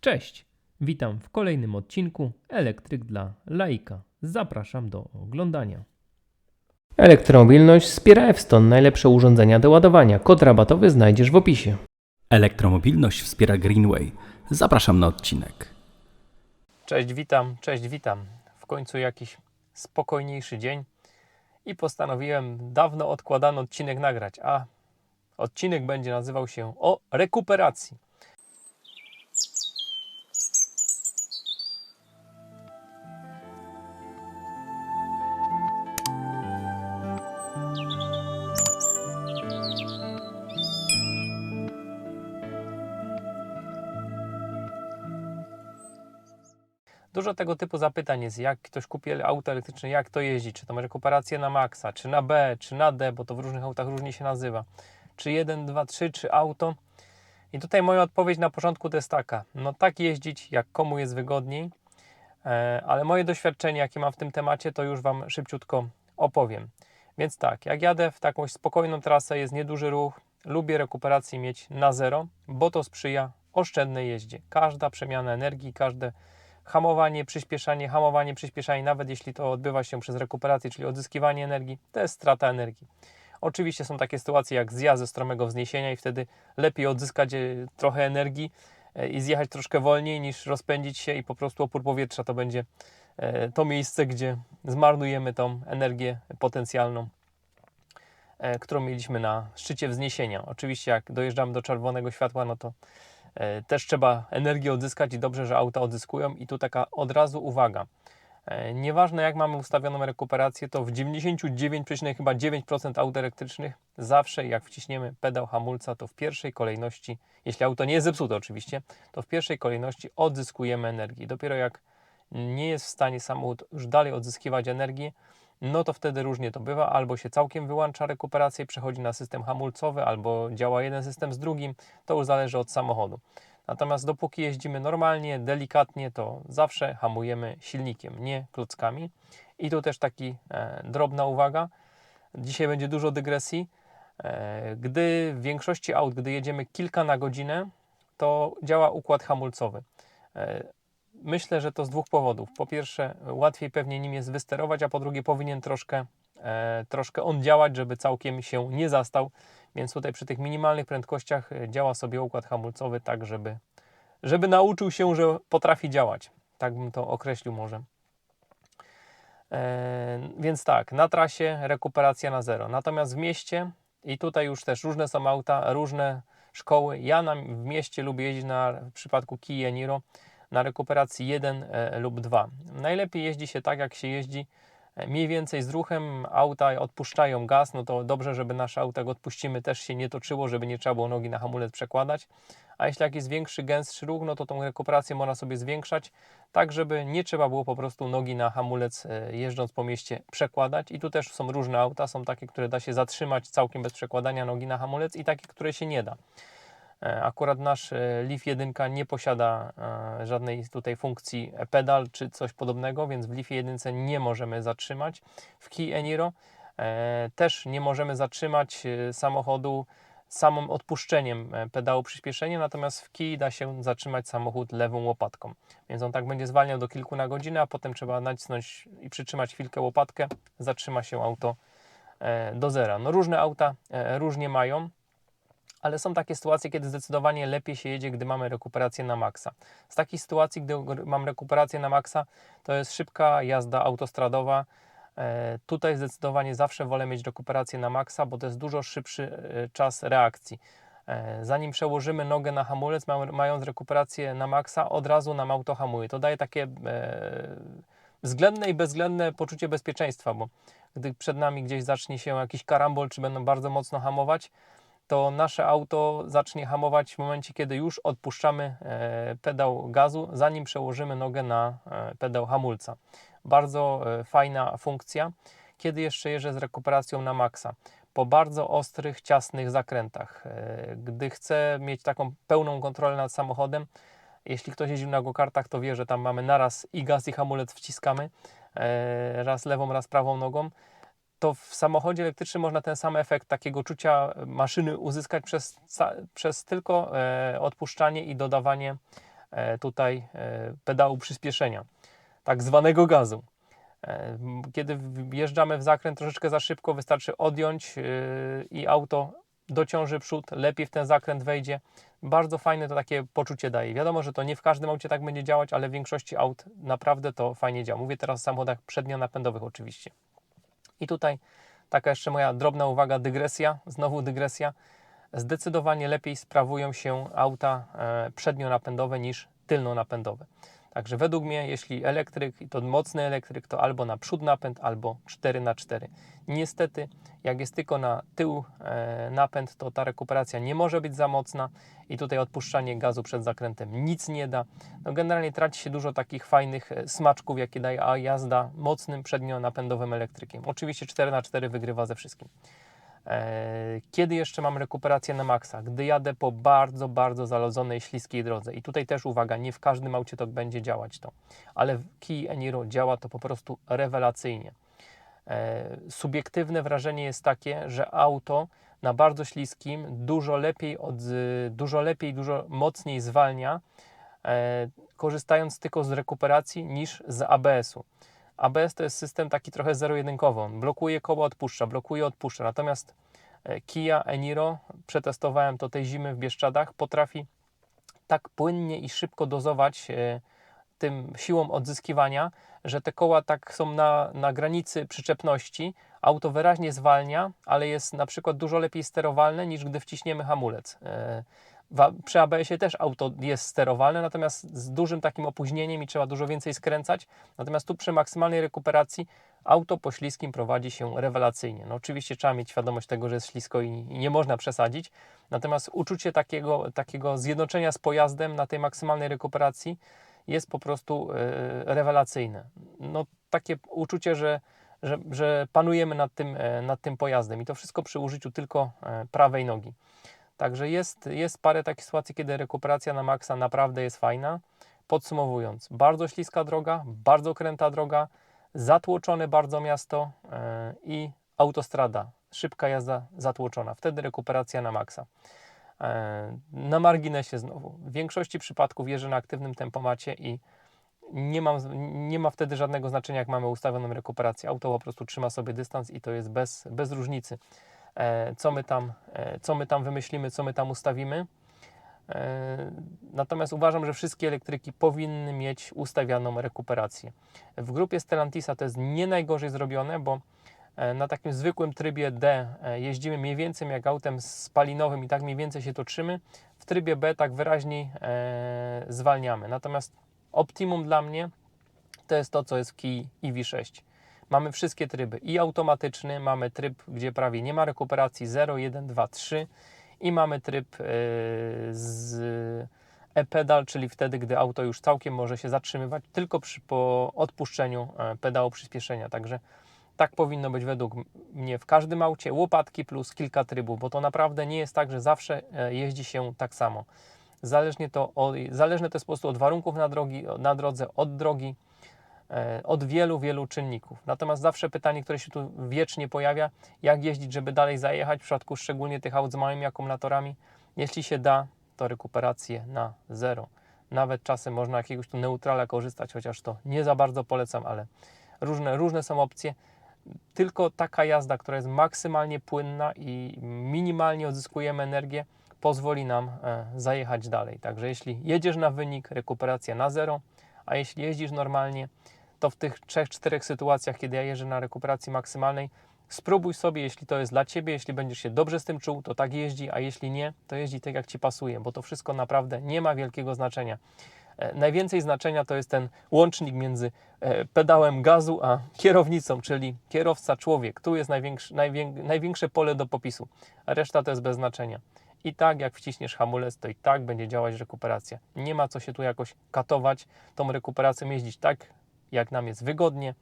Cześć, witam w kolejnym odcinku Elektryk dla laika. Zapraszam do oglądania. Elektromobilność wspiera Ewston, najlepsze urządzenia do ładowania. Kod rabatowy znajdziesz w opisie. Elektromobilność wspiera Greenway. Zapraszam na odcinek. Cześć, witam, cześć, witam. W końcu jakiś spokojniejszy dzień i postanowiłem dawno odkładany odcinek nagrać, a odcinek będzie nazywał się o rekuperacji. Dużo tego typu zapytań jest, jak ktoś kupi auto elektryczne, jak to jeździ, czy to ma rekuperację na maksa, czy na B, czy na D, bo to w różnych autach różnie się nazywa, czy 1, 2, 3, czy auto. I tutaj moja odpowiedź na początku to jest taka, no tak jeździć, jak komu jest wygodniej, e, ale moje doświadczenie, jakie mam w tym temacie, to już Wam szybciutko opowiem. Więc tak, jak jadę w taką spokojną trasę, jest nieduży ruch, lubię rekuperację mieć na zero, bo to sprzyja oszczędnej jeździe. Każda przemiana energii, każde hamowanie, przyspieszanie, hamowanie, przyspieszanie, nawet jeśli to odbywa się przez rekuperację, czyli odzyskiwanie energii, to jest strata energii. Oczywiście są takie sytuacje jak zjazd ze stromego wzniesienia i wtedy lepiej odzyskać e, trochę energii e, i zjechać troszkę wolniej niż rozpędzić się i po prostu opór powietrza to będzie e, to miejsce, gdzie zmarnujemy tą energię potencjalną, którą mieliśmy na szczycie wzniesienia. Oczywiście jak dojeżdżamy do czerwonego światła, no to też trzeba energię odzyskać i dobrze, że auta odzyskują. I tu taka od razu uwaga. E, nieważne jak mamy ustawioną rekuperację, to w 99,9% aut elektrycznych zawsze jak wciśniemy pedał hamulca, to w pierwszej kolejności, jeśli auto nie jest zepsute oczywiście, to w pierwszej kolejności odzyskujemy energię. Dopiero jak nie jest w stanie samochód już dalej odzyskiwać energii, no to wtedy różnie to bywa. Albo się całkiem wyłącza rekuperację, przechodzi na system hamulcowy, albo działa jeden system z drugim. To już zależy od samochodu. Natomiast dopóki jeździmy normalnie, delikatnie, to zawsze hamujemy silnikiem, nie klockami. I tu też taki e, drobna uwaga. Dzisiaj będzie dużo dygresji. E, gdy w większości aut, gdy jedziemy kilka na godzinę, to działa układ hamulcowy. E, Myślę, że to z dwóch powodów. Po pierwsze, łatwiej pewnie nim jest wysterować, a po drugie, powinien troszkę, e, troszkę on działać, żeby całkiem się nie zastał. Więc tutaj przy tych minimalnych prędkościach e, działa sobie układ hamulcowy tak, żeby, żeby nauczył się, że potrafi działać. Tak bym to określił może. E, więc tak, na trasie rekuperacja na zero. Natomiast w mieście, i tutaj już też różne są auta, różne szkoły. Ja na, w mieście lubię jeździć na w przypadku Kia Niro na rekuperacji 1 e, lub 2. Najlepiej jeździ się tak, jak się jeździ e, mniej więcej z ruchem, auta odpuszczają gaz, no to dobrze, żeby nasze auto, jak odpuścimy, też się nie toczyło, żeby nie trzeba było nogi na hamulec przekładać. A jeśli jak jest większy, gęstszy ruch, no to tą rekuperację można sobie zwiększać, tak żeby nie trzeba było po prostu nogi na hamulec e, jeżdżąc po mieście przekładać. I tu też są różne auta, są takie, które da się zatrzymać całkiem bez przekładania nogi na hamulec i takie, które się nie da. E, akurat nasz e, Leaf 1 nie posiada e, żadnej tutaj funkcji pedal czy coś podobnego, więc w Leaf 1 nie możemy zatrzymać. W Kia Eniro też nie możemy zatrzymać samochodu samym odpuszczeniem pedału przyspieszenia, natomiast w Kii da się zatrzymać samochód lewą łopatką. Więc on tak będzie zwalniał do kilku na godzinę, a potem trzeba nacisnąć i przytrzymać chwilkę łopatkę, zatrzyma się auto do zera. No różne auta różnie mają ale są takie sytuacje, kiedy zdecydowanie lepiej się jedzie, gdy mamy rekuperację na maksa. Z takich sytuacji, gdy mam rekuperację na maksa, to jest szybka jazda autostradowa. E, tutaj zdecydowanie zawsze wolę mieć rekuperację na maksa, bo to jest dużo szybszy e, czas reakcji. E, zanim przełożymy nogę na hamulec, mając rekuperację na maksa, od razu nam auto hamuje. To daje takie względne i bezwzględne poczucie bezpieczeństwa, bo gdy przed nami gdzieś zacznie się jakiś karambol, czy będą bardzo mocno hamować, to nasze auto zacznie hamować w momencie, kiedy już odpuszczamy e, pedał gazu, zanim przełożymy nogę na e, pedał hamulca. Bardzo e, fajna funkcja. Kiedy jeszcze jeżdżę z rekuperacją na maksa? Po bardzo ostrych, ciasnych zakrętach. Gdy chcę mieć taką pełną kontrolę nad samochodem, jeśli ktoś jeździł na go-kartach, to wie, że tam mamy naraz i gaz, i hamulec wciskamy, raz lewą, raz prawą nogą to w samochodzie elektrycznym można ten sam efekt takiego czucia maszyny uzyskać przez, przez tylko e, odpuszczanie i dodawanie e, tutaj e, pedału przyspieszenia, tak zwanego gazu. E, Kiedy wjeżdżamy w zakręt troszeczkę za szybko, wystarczy odjąć e, i auto dociąży przód, lepiej w ten zakręt wejdzie. Bardzo fajne to takie poczucie daje. Wiadomo, że to nie w każdym aucie tak będzie działać, ale w większości aut naprawdę to fajnie działa. Mówię teraz o samochodach przednionapędowych oczywiście. I tutaj taka jeszcze moja drobna uwaga, dygresja, znowu dygresja. Zdecydowanie lepiej sprawują się auta e, przednionapędowe niż tylnonapędowe. Także według mnie, jeśli elektryk, i to mocny elektryk, to albo na przód napęd, albo 4 na 4 Niestety, jak jest tylko na tył e, napęd, to ta rekuperacja nie może być za mocna i tutaj odpuszczanie gazu przed zakrętem nic nie da. No generalnie traci się dużo takich fajnych e, smaczków, jakie daje jazda mocnym przednionapędowym elektrykiem. Oczywiście 4 na 4 wygrywa ze wszystkim. E, Kiedy jeszcze mam rekuperację na maksa? Gdy jadę po bardzo, bardzo zalodzonej, śliskiej drodze. I tutaj też uwaga, nie w każdym aucie to będzie działać to, ale w Kia Eniro działa to po prostu rewelacyjnie. E, Subiektywne wrażenie jest takie, że auto na bardzo śliskim dużo lepiej, od, dużo lepiej, dużo mocniej zwalnia, e, korzystając tylko z rekuperacji niż z ABS-u. ABS to jest system taki trochę zero-jedynkowy. Blokuje koło, odpuszcza, blokuje, odpuszcza. Natomiast e, Kia Eniro, przetestowałem to tej zimy w Bieszczadach, potrafi tak płynnie i szybko dozować e, tym siłą odzyskiwania, że te koła tak są na, na granicy przyczepności. Auto wyraźnie zwalnia, ale jest na przykład dużo lepiej sterowalne niż gdy wciśniemy hamulec. Przy ABS-ie też auto jest sterowalne, natomiast z dużym takim opóźnieniem i trzeba dużo więcej skręcać. Natomiast tu przy maksymalnej rekuperacji auto po śliskim prowadzi się rewelacyjnie. No oczywiście trzeba mieć świadomość tego, że jest ślisko i, i nie można przesadzić. Natomiast uczucie takiego, takiego zjednoczenia z pojazdem na tej maksymalnej rekuperacji jest po prostu e, rewelacyjne. No takie uczucie, że, że, że panujemy nad tym, e, nad tym pojazdem i to wszystko przy użyciu tylko e, prawej nogi. Także jest, jest parę takich sytuacji, kiedy rekuperacja na maksa naprawdę jest fajna. Podsumowując, bardzo śliska droga, bardzo kręta droga, zatłoczone bardzo miasto e, i autostrada, szybka jazda zatłoczona. Wtedy rekuperacja na maksa. E, Na marginesie znowu. W większości przypadków jeżdżę na aktywnym tempomacie i nie, mam, nie ma wtedy żadnego znaczenia, jak mamy ustawioną rekuperację. Auto po prostu trzyma sobie dystans i to jest bez, bez różnicy, co my, tam, e, co my tam wymyślimy, co my tam ustawimy. E, Natomiast uważam, że wszystkie elektryki powinny mieć ustawioną rekuperację. W grupie Stellantisa to jest nie najgorzej zrobione, bo e, na takim zwykłym trybie D e, jeździmy mniej więcej jak autem spalinowym i tak mniej więcej się toczymy. W trybie B tak wyraźniej e, zwalniamy. Natomiast optimum dla mnie to jest to, co jest w Kii EV6. Mamy wszystkie tryby i automatyczny, mamy tryb, gdzie prawie nie ma rekuperacji 0, 1, 2, 3 i mamy tryb e, z e-pedal, czyli wtedy, gdy auto już całkiem może się zatrzymywać tylko przy, po odpuszczeniu e, pedału przyspieszenia. Także tak powinno być według mnie w każdym aucie. Łopatki plus kilka trybów, bo to naprawdę nie jest tak, że zawsze e, jeździ się tak samo. Zależnie to zależne to jest po prostu od warunków na, drogi, na drodze, od drogi, od wielu, wielu czynników. Natomiast zawsze pytanie, które się tu wiecznie pojawia, jak jeździć, żeby dalej zajechać, w przypadku szczególnie tych aut z małymi akumulatorami. Jeśli się da, to rekuperację na zero. Nawet czasem można jakiegoś tu neutrala korzystać, chociaż to nie za bardzo polecam, ale różne, różne są opcje. Tylko taka jazda, która jest maksymalnie płynna i minimalnie odzyskujemy energię, pozwoli nam e, zajechać dalej. Także jeśli jedziesz na wynik, rekuperacja na zero, a jeśli jeździsz normalnie, to w tych trzech, czterech sytuacjach, kiedy ja jeżdżę na rekuperacji maksymalnej, spróbuj sobie, jeśli to jest dla Ciebie, jeśli będziesz się dobrze z tym czuł, to tak jeździ, a jeśli nie, to jeździ tak, jak Ci pasuje, bo to wszystko naprawdę nie ma wielkiego znaczenia. E, Najwięcej znaczenia to jest ten łącznik między e, pedałem gazu a kierownicą, czyli kierowca człowiek. Tu jest największy, najwię, największe pole do popisu, a reszta to jest bez znaczenia. I tak jak wciśniesz hamulec, to i tak będzie działać rekuperacja. Nie ma co się tu jakoś katować, tą rekuperacją jeździć tak, jak nam jest wygodnie,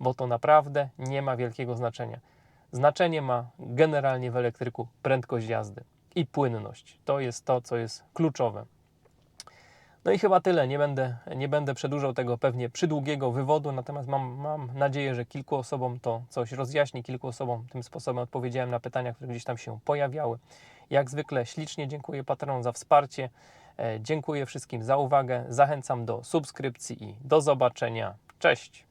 bo to naprawdę nie ma wielkiego znaczenia. Znaczenie ma generalnie w elektryku prędkość jazdy i płynność. To jest to, co jest kluczowe. No i chyba tyle. Nie będę, nie będę przedłużał tego pewnie przydługiego wywodu, natomiast mam, mam nadzieję, że kilku osobom to coś rozjaśni, kilku osobom tym sposobem odpowiedziałem na pytania, które gdzieś tam się pojawiały. Jak zwykle ślicznie dziękuję patronom za wsparcie. E, Dziękuję wszystkim za uwagę. Zachęcam do subskrypcji i do zobaczenia. Cześć!